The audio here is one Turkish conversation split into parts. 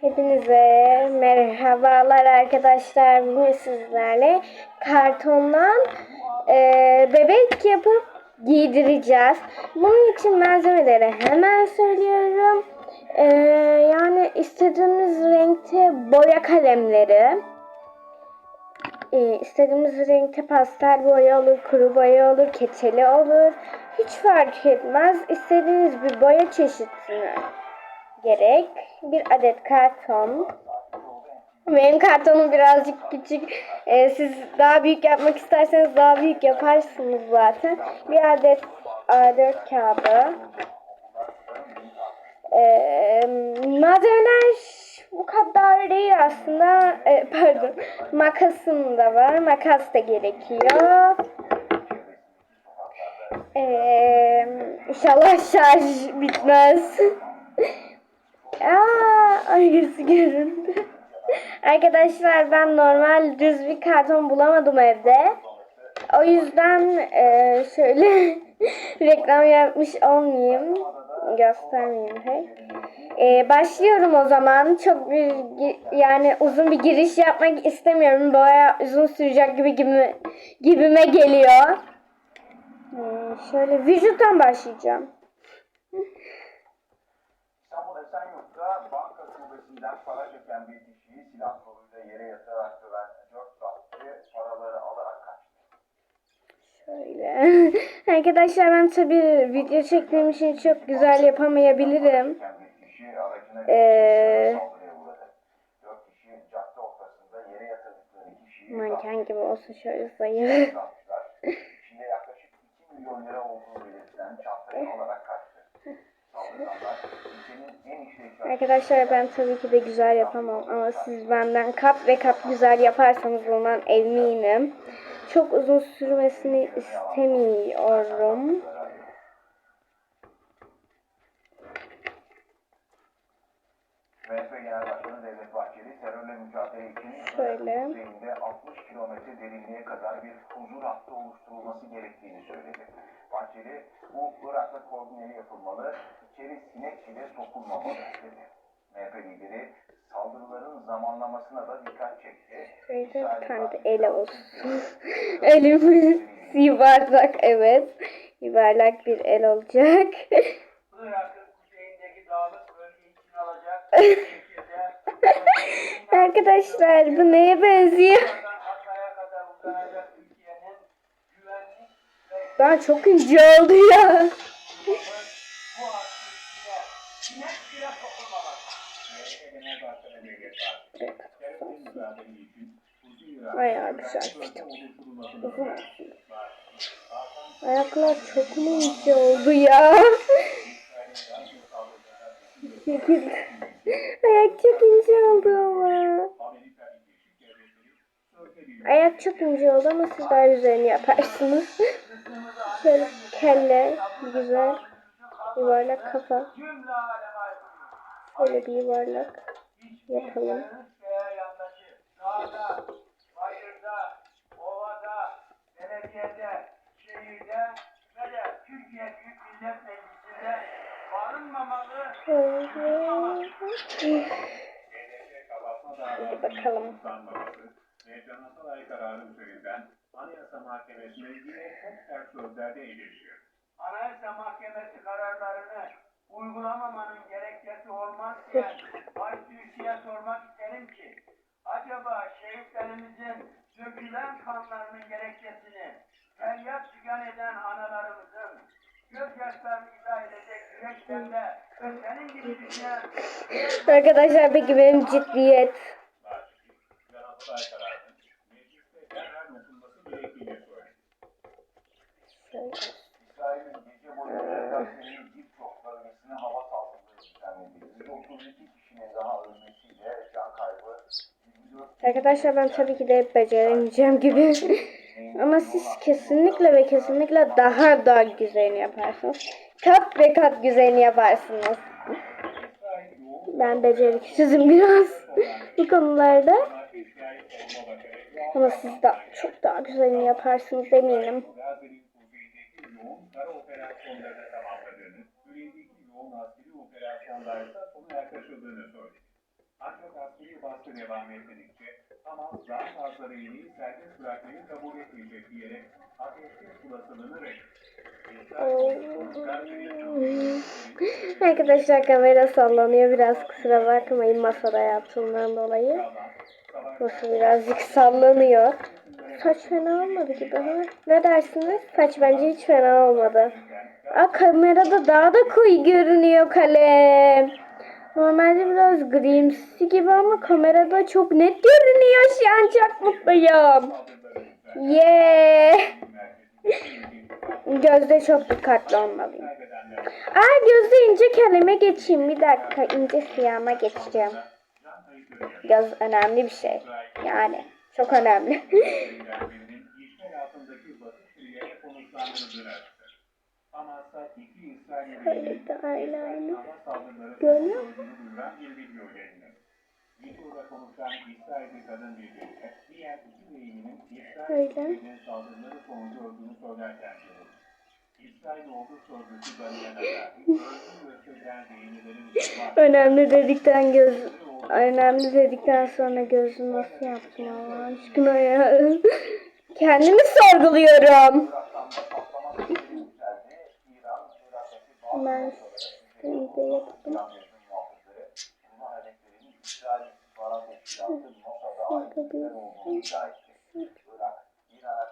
Hepinize merhabalar arkadaşlar. Bugün sizlerle kartondan e, bebek yapıp giydireceğiz. Bunun için malzemeleri hemen söylüyorum. E, yani istediğimiz renkte boya kalemleri. E, istediğimiz renkte pastel boya olur, kuru boya olur, keçeli olur. Hiç fark etmez. İstediğiniz bir boya çeşidini gerek. Bir adet karton. Benim kartonum birazcık küçük. Ee, siz daha büyük yapmak isterseniz daha büyük yaparsınız zaten. Bir adet A4 kağıdı. Ee, malzemeler bu kadar değil aslında. Ee, pardon. Makasım da var. Makas da gerekiyor. Ee, inşallah şarj bitmez. Aa, aynısı göründü. Arkadaşlar ben normal düz bir karton bulamadım evde. O yüzden e, şöyle reklam yapmış olmayayım. Göstermeyeyim pek. E, başlıyorum o zaman. Çok bir yani uzun bir giriş yapmak istemiyorum. Baya uzun sürecek gibi gibi gibime geliyor. E, şöyle vücuttan başlayacağım. Şubesinden para çeken bir kişiyi silah koluyla yere yatarak döven dört gazeteci paraları alarak kaçtı. Şöyle. Arkadaşlar ben tabii video çektiğim için çok güzel yapamayabilirim. Bir kişi aracına Ee, saldırıya uğradı. Dört kişi cadde ortasında yere yatırdıkları kişiyi manken gibi olsa şöyle almışlar. İçinde yaklaşık 2 milyon lira olduğu belirtilen çantayı alarak kaçtı. Saldırganlar Arkadaşlar ben tabii ki de güzel yapamam ama siz benden kat ve kat güzel yaparsanız ondan eminim. Çok uzun sürmesini istemiyorum. MHP Genel Başkanı Devlet Bahçeli terörle mücadele için Şöyle. Kuzeyinde 60 kilometre derinliğe kadar bir huzur hattı oluşturulması gerektiğini söyledi. Bahçeli bu Irak'la koordineli yapılmalı, içeri sinek bile sokulmamalı dedi. MHP lideri saldırıların zamanlamasına da dikkat çekti. Şöyle bir İsrail tane de Batı'da ele olsun. Elimiz yuvarlak evet. Yuvarlak bir el olacak. Irak'ın kuzeyindeki dağlık bölgeyi için alacak Arkadaşlar bu neye benziyor? Ben çok ince oldu ya. Bayağı güzel kitap. Ayaklar çok mu ince oldu ya? Şekil. Ayak çok ince oldu ama. Ayak çok ince oldu ama siz daha güzelini yaparsınız. Şöyle kelle, güzel, yuvarlak kafa. Şöyle bir yuvarlak yapalım. Türkiye Büyük Millet Meclisi'nde barınmamalı, Hadi bakalım. Mevcana Saray kararı üzerinden Anayasa Mahkemesi'ne yine çok sert sözlerde eleştiriyor. Anayasa Mahkemesi kararlarını uygulamamanın gerekçesi olmazken Aytürk'e sormak isterim ki acaba şehitlerimizin dökülen kanlarının gerekçesini feryat figan eden analarımızın gözyaşlarını izah edecek yüreklerle Arkadaşlar peki benim ciddiyet. Mevcana Saray kararının mecliste derhal okunması gerektiğini söyledi. Şöyle. İsrail'in gece boyunca Gazze'nin birçok bölgesine hava saldırıları düzenledi. 132 kişinin daha ölmesiyle can kaybı 24 Arkadaşlar ben tabii ki de hep beceremeyeceğim gibi. Ama siz kesinlikle ve kesinlikle daha da güzelini yaparsınız. Kat ve kat güzelini yaparsınız. Ben beceriksizim biraz bu konularda. Ama siz de çok daha güzelini yaparsınız eminim. Ancak askeri baskı devam etmedikçe Daha fazla reyini serbest bırakmayı kabul etmeyecek diyerek ateşkes olasılığını reddetti. Arkadaşlar kamera sallanıyor. Biraz kusura bakmayın masada yaptığımdan dolayı. Masa birazcık sallanıyor. Saç fena olmadı gibi ha. Ne dersiniz? Saç bence hiç fena olmadı. Aa, kamerada daha da koyu görünüyor kalem. Normalde biraz grimsi gibi ama kamerada çok net görünüyor. Şu an çok mutluyum. Yeah. Gözde çok dikkatli olmalıyım. Aa gözde ince kaleme geçeyim. Bir dakika ince siyahıma geçeceğim. Göz önemli bir şey. Yani çok önemli. yemeğinin de eyeliner. Görüyor gösterilen beyinlerin önemli dedikten göz önemli dedikten sonra gözü nasıl yaptım Allah aşkına ya. Kendimi sorguluyorum. Ait kişiler olduğunu iddia etti. Irak, İran'a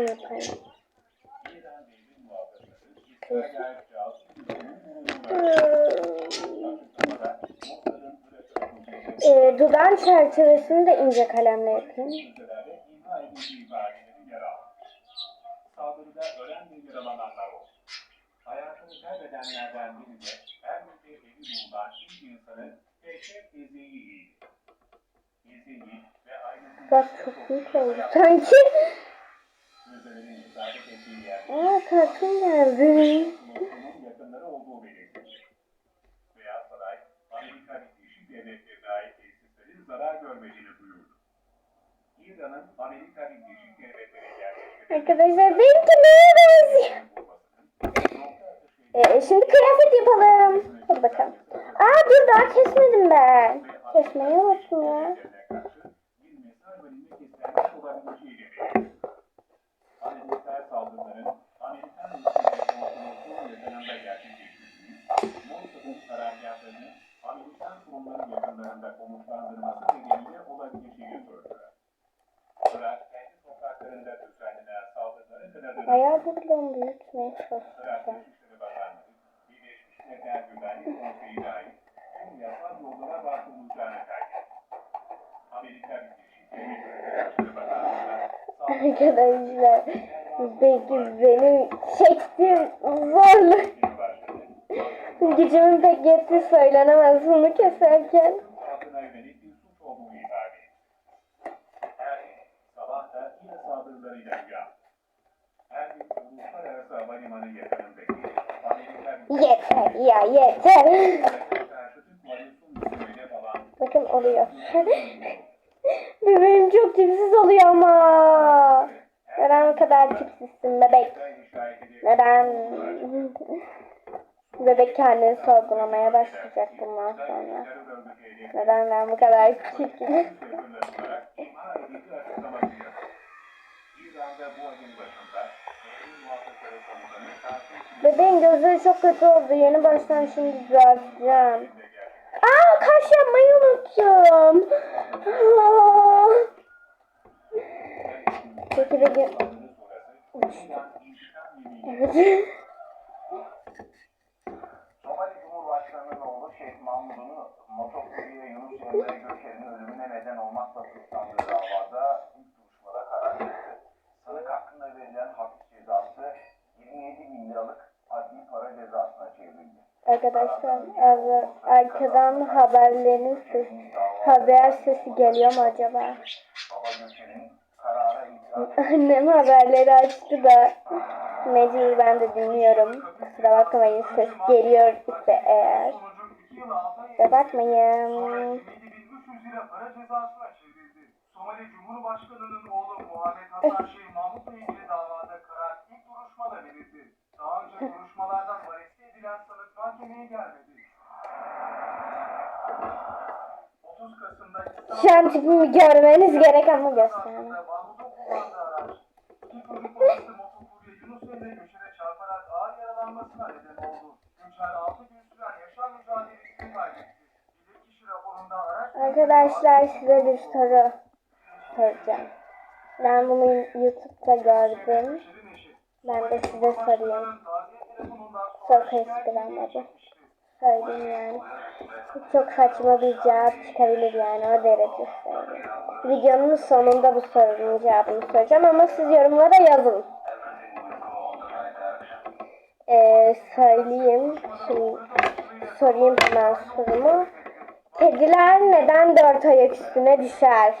yapayım. Ee, dudağın çerçevesini de ince kalemle yapayım. Saldırıda ölen ve yaralananlar oldu. Hayatını kaybedenlerden biri de Ermeni evi bulunan ilk insanı Behçet Ezi'yi Ezi'yi ve ailesinin Bak çok büyük oldu sanki. müzelerin ettiği yer Aa kartın geldi. Moskova'nın yakınları olduğu belirtildi. Zarar görmediğini duyurdu. İran'ın Amerika Birleşik Devletleri'ne yerleştirdiği Arkadaşlar benimki neye benziyor? Ee, şimdi kıyafet yapalım. Hadi bakalım. Aa dur daha kesmedim ben. Kesmeyi unuttum ya. Arkadaşlar belki benim çektiğim zorluk gücümün pek yetti söylenemez bunu keserken. yine saldırılarıyla. Yeter ya yeter. Bakın oluyor. Bebeğim çok tipsiz oluyor ama. Neden bu kadar tipsizsin bebek? Neden? Bebek kendini sorgulamaya başlayacak bundan sonra. Neden ben bu kadar çirkinim? Bebeğin gözleri çok kötü oldu. Yeni baştan şimdi düzelteceğim. Aa kaş yapmayı unuttum. Aa. Gün... Evet. Somali Cumhurbaşkanı'nın oğlu Şeyh Mahmud'un motokurye Yunus Emre ölümüne neden olmakla suçlandığı davada ilk duruşmada karar verildi. Sanık verilen hapis cezası 27 bin liralık adli para cezasına çevrildi. Arkadaşlar ar- arkadan haberlerin ses, haber sesi geliyor mu acaba? Annem haberleri açtı da mecbur ben de dinliyorum. Kusura bakmayın ses geliyor ise eğer. Sonucu 2 yıl 6 ay Kusura bakmayın. 7.300 lira para cezasına çevrildi. Somali Cumhurbaşkanı Cumhurbaşkanı'nın oğlu Muhammed Hasan Şeyh Mahmut'la ilgili davada karar ilk duruşmada verildi. Daha önce duruşmalardan valisi edilen sanık mahkemeye gelmedi. 30 Kasım'da Şu an tipimi görmeniz gerek ama göstermem. Mahmut'un kullandığı araç. İki çocuk babası motokurye Yunus Emre Göçer'e çarparak ağır yaralanmasına neden oldu. Göçer 6 gün süren yaşam mücadelesini kaybetti. Bilirkişi raporunda araç... Arkadaşlar size bir soru soracağım. Ben bunu YouTube'da gördüm. Ben de size sorayım. Çok esprilenmedi. Söyleyeyim yani. Çok saçma bir cevap çıkabilir yani o derece söyleyeyim. Videonun sonunda bu sorunun cevabını soracağım ama siz yorumlara yazın. Ee, söyleyeyim. Şimdi sorayım hemen sorumu. Kediler neden dört ayak üstüne düşer?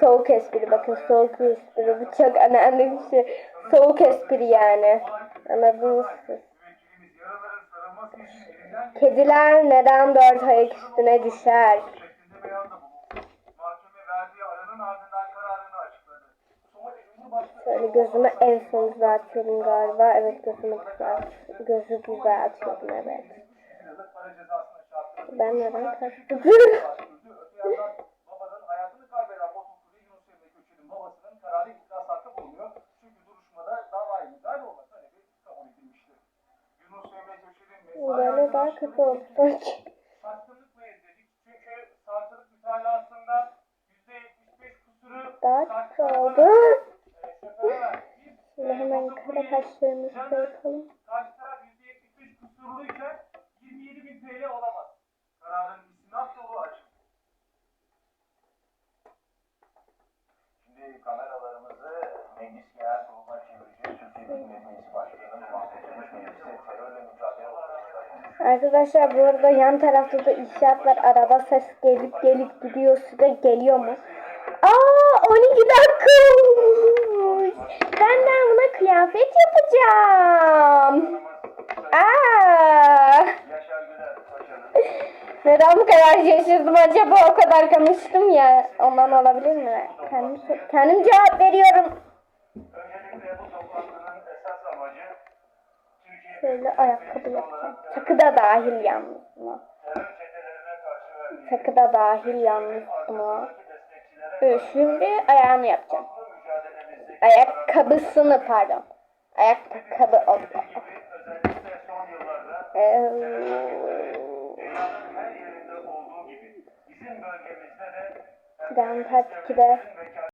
Soğuk espri bakın soğuk espri bu çok önemli bir şey. Soğuk espri yani. Anladınız siz. Kediler neden dört ayak üstüne düşer? Şöyle gözümü en son düzeltiyorum galiba. Evet gözümü düzelt. Gözü düzeltiyorum evet. Ben neden kaçtım? arkadaşları kötü oldu sanki. Hastalık mı dedik? Çünkü savcılık mütalasında %75 kusuru Daha kötü oldu. Şimdi hemen kara kaşlarımızı yapalım. Karşı taraf %75 kusurluyken 27 bin TL olamaz. Kararın istinaf yolu açık. Şimdi kameralarımızı Meclis Genel Kurulu'na çevireceğiz. Türkiye Büyük Millet Meclisi Başkanı Muhammed Çavuş Meclisi terörle mücadele Arkadaşlar bu arada yan tarafta da inşaat var. Araba ses gelip gelip gidiyor. Size geliyor mu? Aa 12 dakika olmuş. Ben de buna kıyafet yapacağım. Aa, neden bu kadar şaşırdım acaba o kadar konuştum ya. Ondan olabilir mi? Kendim, kendim cevap veriyorum. Şöyle ayakkabı yapacağım. Takı da dahil yalnız buna. terör çetelerine karşı verdiği Takı da dahil yalnız buna. Ee, Şimdi ayağını yapacağım. Ayakkabısını pardon. Ayakkabı oldu. Ee, Ben tabii ki de